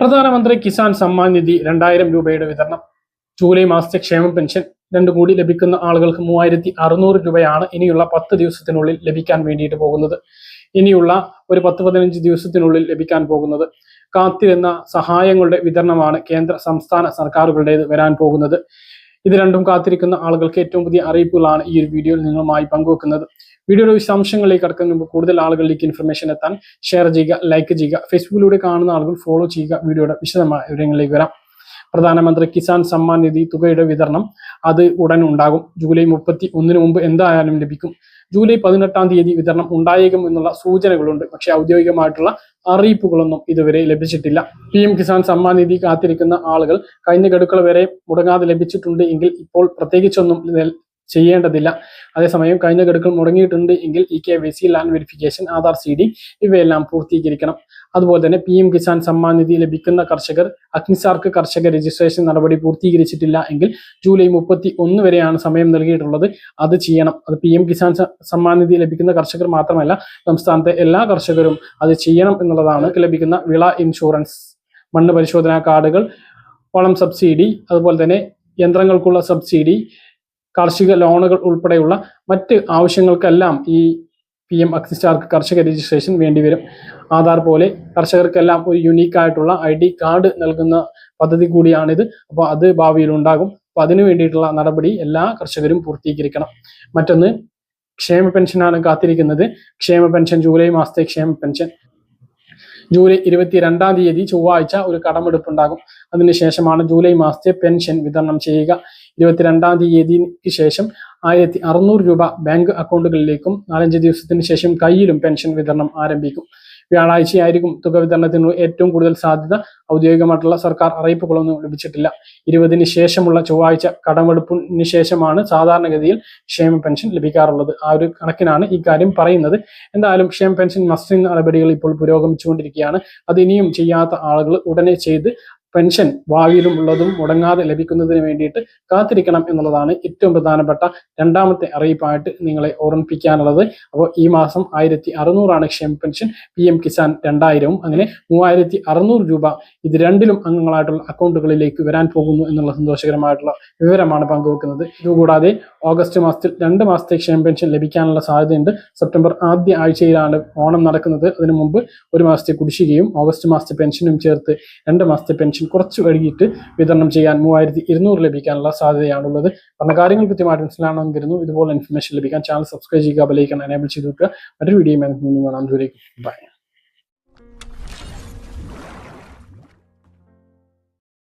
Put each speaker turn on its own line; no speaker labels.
പ്രധാനമന്ത്രി കിസാൻ സമ്മാൻ നിധി രണ്ടായിരം രൂപയുടെ വിതരണം. ജൂലൈ മാസത്തെ ക്ഷേമ പെൻഷൻ രണ്ടു കൂടി ലഭിക്കുന്ന ആളുകൾക്ക് മൂവായിരത്തി അറുന്നൂറ് രൂപയാണ് ഇനിയുള്ള പത്ത് ദിവസത്തിനുള്ളിൽ ലഭിക്കാൻ വേണ്ടിയിട്ട് പോകുന്നത്. ഇനിയുള്ള ഒരു പത്ത് പതിനഞ്ച് ദിവസത്തിനുള്ളിൽ ലഭിക്കാൻ പോകുന്നത്. കാത്തിരുന്ന സഹായങ്ങളുടെ വിതരണമാണ് കേന്ദ്ര സംസ്ഥാന സർക്കാരുകളുടേത് വരാൻ പോകുന്നത്. ഇത് രണ്ടും കാത്തിരിക്കുന്ന ആളുകൾക്ക് ഏറ്റവും പുതിയ അറിയിപ്പുകളാണ് ഈ ഒരു വീഡിയോയിൽ നിങ്ങളുമായി പങ്കുവെക്കുന്നത്. വീഡിയോയുടെ വിശദാംശങ്ങളിലേക്ക് കടക്കുന്ന മുമ്പ് കൂടുതൽ ആളുകളിലേക്ക് ഇൻഫർമേഷൻ എത്താൻ ഷെയർ ചെയ്യുക ലൈക്ക് ചെയ്യുക ഫേസ്ബുക്കിലൂടെ കാണുന്ന ആളുകൾ ഫോളോ ചെയ്യുക വീഡിയോയുടെ വിശദമായ വിവരങ്ങളിലേക്ക് വരാം. പ്രധാനമന്ത്രി കിസാൻ സമ്മാൻ നിധി തുകയുടെ വിതരണം അത് ഉടൻ ഉണ്ടാകും. ജൂലൈ മുപ്പത്തി ഒന്നിന് മുമ്പ് എന്തായാലും ലഭിക്കും. ജൂലൈ പതിനെട്ടാം തീയതി വിതരണം ഉണ്ടായേക്കും എന്നുള്ള സൂചനകളുണ്ട്. പക്ഷെ ഔദ്യോഗികമായിട്ടുള്ള അറിയിപ്പുകളൊന്നും ഇതുവരെ ലഭിച്ചിട്ടില്ല. പി എം കിസാൻ സമ്മാൻ നിധി കാത്തിരിക്കുന്ന ആളുകൾ കഴിഞ്ഞ ഗഡുക്കൾ വരെ മുടങ്ങാതെ ലഭിച്ചിട്ടുണ്ട് എങ്കിൽ ഇപ്പോൾ പ്രത്യേകിച്ചൊന്നും ചെയ്യേണ്ടതില്ല. അതേസമയം കഴിഞ്ഞ ഗഡുക്കൾ മുടങ്ങിയിട്ടുണ്ട് എങ്കിൽ E K Y C land verification Aadhaar C D ഇവയെല്ലാം പൂർത്തീകരിക്കണം. അതുപോലെ തന്നെ പി എം കിസാൻ സമ്മാൻ നിധി ലഭിക്കുന്ന കർഷകർ അഗ്നിസാർക്ക് കർഷക രജിസ്ട്രേഷൻ നടപടി പൂർത്തീകരിച്ചിട്ടില്ല എങ്കിൽ ജൂലൈ മുപ്പത്തി ഒന്ന് വരെയാണ് സമയം നൽകിയിട്ടുള്ളത്. അത് ചെയ്യണം. അത് പി എം കിസാൻ സമ്മാൻ നിധി ലഭിക്കുന്ന കർഷകർ മാത്രമല്ല സംസ്ഥാനത്തെ എല്ലാ കർഷകരും അത് ചെയ്യണം എന്നുള്ളതാണ് ലഭിക്കുന്ന വിള ഇൻഷുറൻസ്. മണ്ണ് പരിശോധനാ കാർഡുകൾ വളം സബ്സിഡി അതുപോലെ തന്നെ യന്ത്രങ്ങൾക്കുള്ള സബ്സിഡി കാർഷിക ലോണുകൾ ഉൾപ്പെടെയുള്ള മറ്റ് ആവശ്യങ്ങൾക്കെല്ലാം ഈ പി എം അക്സിസ്റ്റാർക്ക് കർഷക രജിസ്ട്രേഷൻ വേണ്ടിവരും. ആധാർ പോലെ കർഷകർക്കെല്ലാം ഒരു യുണീക്ക് ആയിട്ടുള്ള ഐ ഡി കാർഡ് നൽകുന്ന പദ്ധതി കൂടിയാണിത്. അപ്പോൾ അത് ഭാവിയിൽ ഉണ്ടാകും. അപ്പോൾ അതിനു വേണ്ടിയിട്ടുള്ള നടപടി എല്ലാ കർഷകരും പൂർത്തീകരിക്കണം. മറ്റൊന്ന് ക്ഷേമ പെൻഷനാണ് കാത്തിരിക്കുന്നത്. ക്ഷേമ പെൻഷൻ ജൂലൈ മാസത്തെ ക്ഷേമ പെൻഷൻ. ജൂലൈ ഇരുപത്തി രണ്ടാം തീയതി ചൊവ്വാഴ്ച ഒരു കടമെടുപ്പ് ഉണ്ടാകും അതിനുശേഷമാണ് ജൂലൈ മാസത്തെ പെൻഷൻ വിതരണം ചെയ്യുക. ഇരുപത്തിരണ്ടാം തീയതിക്ക് ശേഷം ആയിരത്തി അറുന്നൂറ് രൂപ ബാങ്ക് അക്കൗണ്ടുകളിലേക്കും നാലഞ്ച് ദിവസത്തിന് ശേഷം കയ്യിലും പെൻഷൻ വിതരണം ആരംഭിക്കും. വ്യാഴാഴ്ചയായിരിക്കും തുക വിതരണത്തിന് ഏറ്റവും കൂടുതൽ സാധ്യത. ഔദ്യോഗികമായിട്ടുള്ള സർക്കാർ അറിയിപ്പുകളൊന്നും ലഭിച്ചിട്ടില്ല. ഇരുപതിന് ശേഷമുള്ള ചൊവ്വാഴ്ച കടമെടുപ്പിന് ശേഷമാണ് സാധാരണഗതിയിൽ ക്ഷേമ പെൻഷൻ ലഭിക്കാറുള്ളത്. ആ ഒരു കണക്കിനാണ് ഈ കാര്യം പറയുന്നത്. എന്തായാലും ക്ഷേമ പെൻഷൻ മസ്റ്റിംഗ് നടപടികൾ ഇപ്പോൾ പുരോഗമിച്ചുകൊണ്ടിരിക്കുകയാണ്. അത് ഇനിയും ചെയ്യാത്ത ആളുകൾ ഉടനെ ചെയ്ത് പെൻഷൻ ഭാവിയിലും ഉള്ളതും മുടങ്ങാതെ ലഭിക്കുന്നതിന് വേണ്ടിയിട്ട് കാത്തിരിക്കണം എന്നുള്ളതാണ് ഏറ്റവും പ്രധാനപ്പെട്ട രണ്ടാമത്തെ അറിയിപ്പായിട്ട് നിങ്ങളെ ഓർമ്മിപ്പിക്കാനുള്ളത്. അപ്പോൾ ഈ മാസം ആയിരത്തി അറുന്നൂറാണ് ക്ഷേമ പെൻഷൻ പി എം കിസാൻ രണ്ടായിരവും. അങ്ങനെ മൂവായിരത്തി അറുന്നൂറ് രൂപ ഇത് രണ്ടിലും അംഗങ്ങളായിട്ടുള്ള അക്കൗണ്ടുകളിലേക്ക് വരാൻ പോകുന്നു എന്നുള്ള സന്തോഷകരമായിട്ടുള്ള വിവരമാണ് പങ്കുവെക്കുന്നത്. ഇതുകൂടാതെ ഓഗസ്റ്റ് മാസത്തിൽ രണ്ട് മാസത്തെ ക്ഷേമ പെൻഷൻ ലഭിക്കാനുള്ള സാധ്യതയുണ്ട്. സെപ്റ്റംബർ ആദ്യ ആഴ്ചയിലാണ് ഓണം നടക്കുന്നത്. അതിനു മുമ്പ് ഒരു മാസത്തെ കുടിശ്ശികയും ഓഗസ്റ്റ് മാസത്തെ പെൻഷനും ചേർത്ത് രണ്ട് മാസത്തെ പെൻഷൻ കുറച്ച് കഴുകിയിട്ട് വിതരണം ചെയ്യാൻ മൂവായിരത്തി ഇരുന്നൂറ് ലഭിക്കാനുള്ള സാധ്യതയാണുള്ളത്. പറഞ്ഞ കാര്യങ്ങൾ കൃത്യമായിട്ട് മനസ്സിലാണെന്ന് കരുതുന്നു ഇതുപോലെ ഇൻഫർമേഷൻ ലഭിക്കാൻ ചാനൽ സബ്സ്ക്രൈബ് ചെയ്യുക ബെലൈക്കൺ എനേബിൾ ചെയ്ത് വെക്കുക. മറ്റൊരു വീഡിയോ കാണാം. ദൂരേക്ക് ബൈ